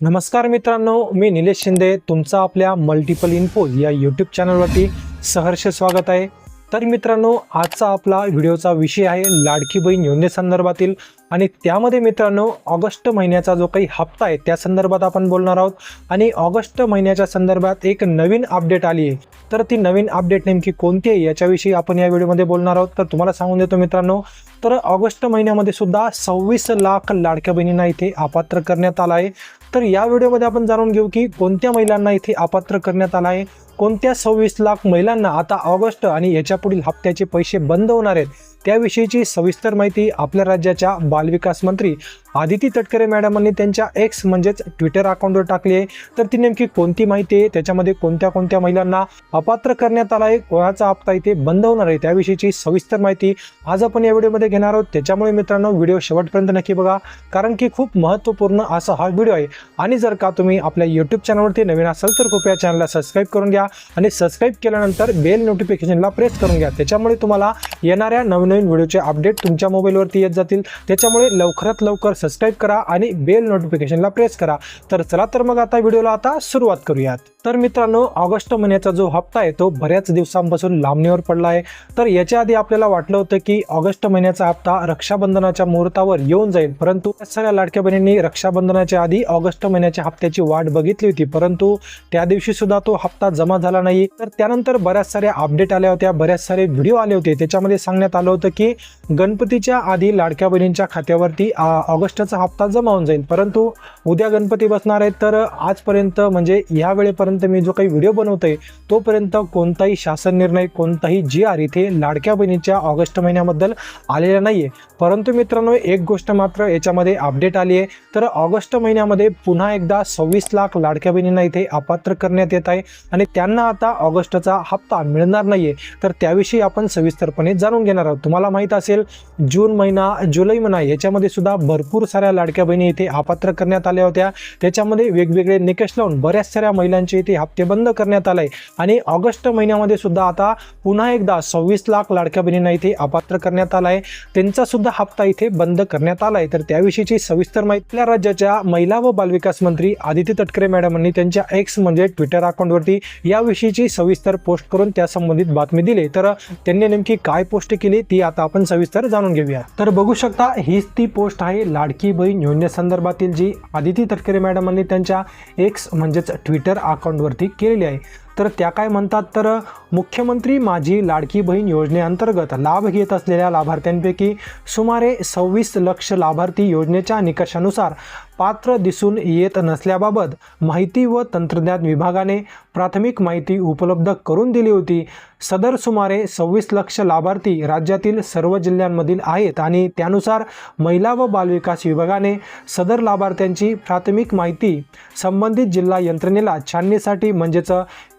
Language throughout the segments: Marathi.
नमस्कार मित्रांनो मी निलेश शिंदे. तुमचं आपल्या मल्टिपल इन्फो या यूट्यूब चॅनलवरती सहर्ष स्वागत आहे. तर मित्रांनो आजचा आपला व्हिडिओचा विषय आहे लाडकी बहीण योजनेसंदर्भातील आणि त्यामध्ये मित्रांनो ऑगस्ट महिन्याचा जो काही हप्ता आहे त्या संदर्भात आपण बोलणार आहोत. आणि ऑगस्ट महिन्याच्या संदर्भात एक नवीन अपडेट आली आहे. तर ती नवीन अपडेट नेमकी कोणती आहे याच्याविषयी आपण या व्हिडिओमध्ये बोलणार आहोत. तर तुम्हाला सांगून देतो मित्रांनो तर ऑगस्ट महिन्यामध्ये सुद्धा सव्वीस लाख लाडक्या बहिणींना इथे अपात्र करण्यात आला आहे. तर या व्हिडिओमध्ये आपण जाणून घेऊ की कोणत्या महिलांना इथे अपात्र करण्यात आला आहे. कोणत्या सव्वीस लाख महिलांना आता ऑगस्ट आणि याच्या पुढील हप्त्याचे पैसे बंद होणार आहेत? त्याविषयीची सविस्तर माहिती आपल्या राज्याच्या बालविकास मंत्री आदिती तटकरे मॅडमांनी त्यांच्या एक्स म्हणजेच ट्विटर अकाउंटवर टाकली आहे. तर ती नेमकी कोणती माहिती आहे? त्याच्यामध्ये कोणत्या कोणत्या महिलांना अपात्र करण्यात आला आहे? कोणाचा हप्ता इथे बंद होणार आहे? त्याविषयीची सविस्तर माहिती आज आपण या व्हिडिओमध्ये घेणार आहोत. त्याच्यामुळे मित्रांनो व्हिडिओ शेवटपर्यंत नक्की बघा कारण की खूप महत्त्वपूर्ण असा हा व्हिडिओ आहे. आणि जर का तुम्ही आपल्या यूट्यूब चॅनलवरती नवीन असाल तर कृपया चॅनलला सबस्क्राईब करून घ्या. आणि सबस्क्राईब केल्यानंतर बेल नोटिफिकेशनला प्रेस करून घ्या. त्याच्यामुळे तुम्हाला येणाऱ्या नवीन नवीन व्हिडिओचे अपडेट तुमच्या मोबाईलवरती येत जातील. त्याच्यामुळे लवकरात लवकर सबस्क्राईब करा आणि बेल नोटिफिकेशनला प्रेस करा. तर चला तर मग आता व्हिडिओला आता सुरुवात करूयात. तर मित्रांनो ऑगस्ट महिन्याचा जो हप्ता आहे तो बऱ्याच दिवसांपासून लांबणीवर पडला आहे. तर याच्या आधी आपल्याला वाटलं होतं की ऑगस्ट महिन्याचा हप्ता रक्षाबंधनाच्या मुहूर्तावर येऊन जाईल. परंतु सगळ्या लाडक्या बहिणींनी रक्षाबंधनाच्या आधी ऑगस्ट महिन्याच्या हप्त्याची वाट बघितली होती. परंतु त्या दिवशी सुद्धा तो हप्ता जमा झाला नाही. तर त्यानंतर बऱ्याच साऱ्या अपडेट आल्या होत्या बऱ्याच सारे व्हिडिओ आले होते. त्याच्यामध्ये सांगण्यात आलं होतं की गणपतीच्या आधी लाडक्या बहिणींच्या खात्यावरती ऑगस्टचा हप्ता जमा होऊन जाईल. परंतु उद्या गणपती बसणार आहेत तर आजपर्यंत म्हणजे या वेळेपर्यंत मी जो काही व्हिडिओ बनवतोय तोपर्यंत कोणताही शासन निर्णय कोणताही जी आर इथे लाडक्या बहिणीच्या ऑगस्ट महिन्याबद्दल आलेला नाही आहे परंतु मित्रांनो एक गोष्ट मात्र याच्यामध्ये अपडेट आली आहे तर ऑगस्ट महिन्यामध्ये पुन्हा एकदा सव्वीस लाख लाडक्या बहिणींना इथे अपात्र करण्यात येत आहे आणि त्यांना आता ऑगस्टचा हप्ता मिळणार नाही आहे तर त्याविषयी आपण सविस्तरपणे जाणून घेणार आहोत. तुम्हाला माहीत असेल जून महिना जुलै महिना याच्यामध्ये सुद्धा भरपूर साऱ्या लाडक्या बहिणी इथे अपात्र करण्यात आल्या होत्या. त्याच्यामध्ये वेगवेगळे निकष लावून बऱ्याच साऱ्या महिलांचे इथे हप्ते बंद करण्यात आले. आणि ऑगस्ट महिन्यामध्ये सुद्धा आता पुन्हा एकदा सव्वीस लाख लाडक्या बहिणींना इथे अपात्र करण्यात आला आहे त्यांचा सुद्धा हप्ता इथे बंद करण्यात आला आहे तर त्याविषयीची सविस्तर माहिती आपल्या राज्याच्या महिला व बालविकास मंत्री आदिती तटकरे मॅडमांनी त्यांच्या एक्स म्हणजे ट्विटर अकाउंटवरती याविषयीची सविस्तर पोस्ट करून त्या संबंधित बातमी दिली. तर त्यांनी नेमकी काय पोस्ट केली? ती आता आपण सविस्तर जाणून घेऊया. तर बघू शकता हीच ती पोस्ट आहे लाडकी बहीण योजनेसंदर्भातील जी आदिती तटकरे मॅडमांनी त्यांच्या एक्स म्हणजेच ट्विटर अकाउंटवरती केलेली आहे. तर त्या काय म्हणतात? तर मुख्यमंत्री माझी लाडकी बहीण योजनेअंतर्गत लाभ घेत असलेल्या लाभार्थ्यांपैकी सुमारे सव्वीस लक्ष लाभार्थी योजनेच्या निकषानुसार पात्र दिसून येत नसल्याबाबत माहिती व तंत्रज्ञान विभागाने प्राथमिक माहिती उपलब्ध करून दिली होती. सदर सुमारे सव्वीस लक्ष लाभार्थी राज्यातील सर्व जिल्ह्यांमधील आहेत आणि त्यानुसार महिला व बालविकास विभागाने सदर लाभार्थ्यांची प्राथमिक माहिती संबंधित जिल्हा यंत्रणेला छाननीसाठी म्हणजेच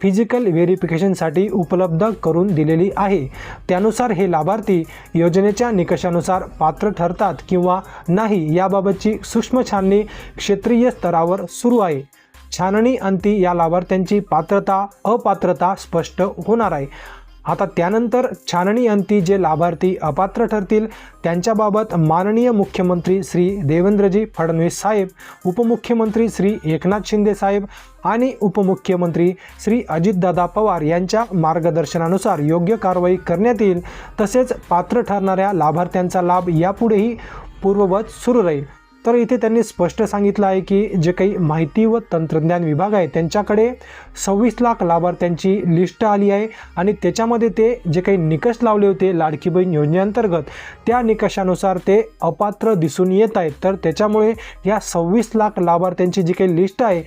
फिजिकल व्हेरिफिकेशनसाठी उपलब्ध करून दिलेली आहे. त्यानुसार हे लाभार्थी योजनेच्या निकषानुसार पात्र ठरतात किंवा नाही याबाबतची सूक्ष्म छाननी क्षेत्रीय स्तरावर सुरू आहे. छाननी अंती या लाभार्थ्यांची पात्रता अपात्रता स्पष्ट होणार आहे. आता त्यानंतर छाननी अंती जे लाभार्थी अपात्र ठरतील त्यांच्याबाबत माननीय मुख्यमंत्री श्री देवेंद्रजी फडणवीस साहेब उपमुख्यमंत्री श्री एकनाथ शिंदे साहेब आणि उपमुख्यमंत्री श्री अजितदादा पवार यांच्या मार्गदर्शनानुसार योग्य कारवाई करण्यात येईल तसेच पात्र ठरणाऱ्या लाभार्थ्यांचा लाभ यापुढेही पूर्ववत सुरू राहील. तर इथे त्यांनी स्पष्ट सांगितलं आहे की जे काही माहिती व तंत्रज्ञान विभाग आहे त्यांच्याकडे सव्वीस लाख लाभार्थ्यांची लिस्ट आली आहे आणि त्याच्यामध्ये ते जे काही निकष लावले होते लाडकी बहीण योजनेअंतर्गत त्या निकषानुसार ते अपात्र दिसून येत आहेत. तर त्याच्यामुळे या सव्वीस लाख लाभार्थ्यांची जी काही लिस्ट आहे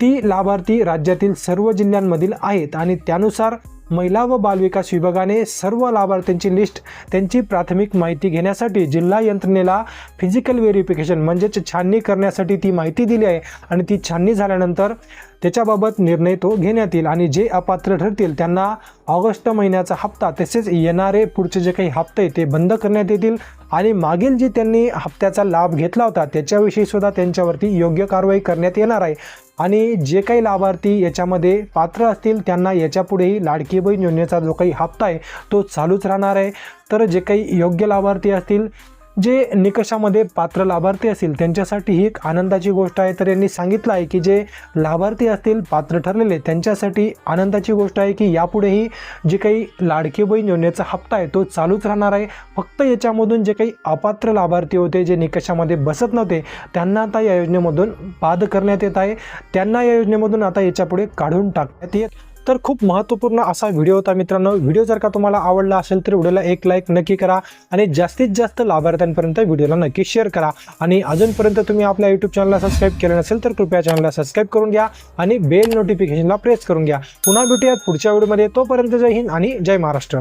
ती लाभार्थी राज्यातील सर्व जिल्ह्यांमधील आहेत आणि त्यानुसार महिला व बालविकास विभागाने सर्व लाभार्थ्यांची लिस्ट त्यांची प्राथमिक माहिती घेण्यासाठी जिल्हा यंत्रणेला फिजिकल व्हेरिफिकेशन म्हणजेच छाननी करण्यासाठी ती माहिती दिली आहे आणि ती छाननी झाल्यानंतर त्याच्याबाबत निर्णय तो घेण्यात येईल. आणि जे अपात्र ठरतील त्यांना ऑगस्ट महिन्याचा हप्ता तसेच येणारे पुढचे जे काही हप्ते ते बंद करण्यात येतील. आणि मागील जे त्यांनी हप्त्याचा लाभ घेतला होता त्याच्याविषयी सुद्धा त्यांच्यावरती योग्य कारवाई करण्यात येणार आहे. आणि जे काही लाभार्थी याच्यामध्ये पात्र असतील त्यांना याच्यापुढेही लाडकी बहीण योजनेचा जो काही हप्ता आहे तो चालूच राहणार आहे. तर जे काही योग्य लाभार्थी असतील जे निकषामध्ये पात्र लाभार्थी असतील त्यांच्यासाठी ही एक आनंदाची गोष्ट आहे. तर यांनी सांगितलं आहे की जे लाभार्थी असतील पात्र ठरलेले त्यांच्यासाठी आनंदाची गोष्ट आहे की यापुढेही जे काही लाडकी बहीण योजनेचा हप्ता आहे तो चालूच राहणार आहे. फक्त याच्यामधून जे काही अपात्र लाभार्थी होते जे निकषामध्ये बसत नव्हते त्यांना आता या योजनेमधून बाद करण्यात येत आहे. त्यांना या योजनेमधून आता याच्यापुढे काढून टाकण्यात येत तर खूप महत्त्वपूर्ण असा व्हिडिओ होता मित्रांनो. व्हिडिओ जर का तुम्हाला आवडला असेल तर व्हिडिओला एक लाईक नक्की करा आणि जास्तीत जास्त लाभार्थ्यांपर्यंत व्हिडिओला नक्की शेअर करा. आणि अजूनपर्यंत तुम्ही आपल्या यूट्यूब चॅनलला सबस्क्राईब केलं नसेल तर कृपया चॅनलला सबस्क्राईब करून घ्या आणि बेल नोटिफिकेशनला प्रेस करून घ्या. पुन्हा भेटूयात पुढच्या व्हिडिओमध्ये तोपर्यंत जय हिंद आणि जय महाराष्ट्र.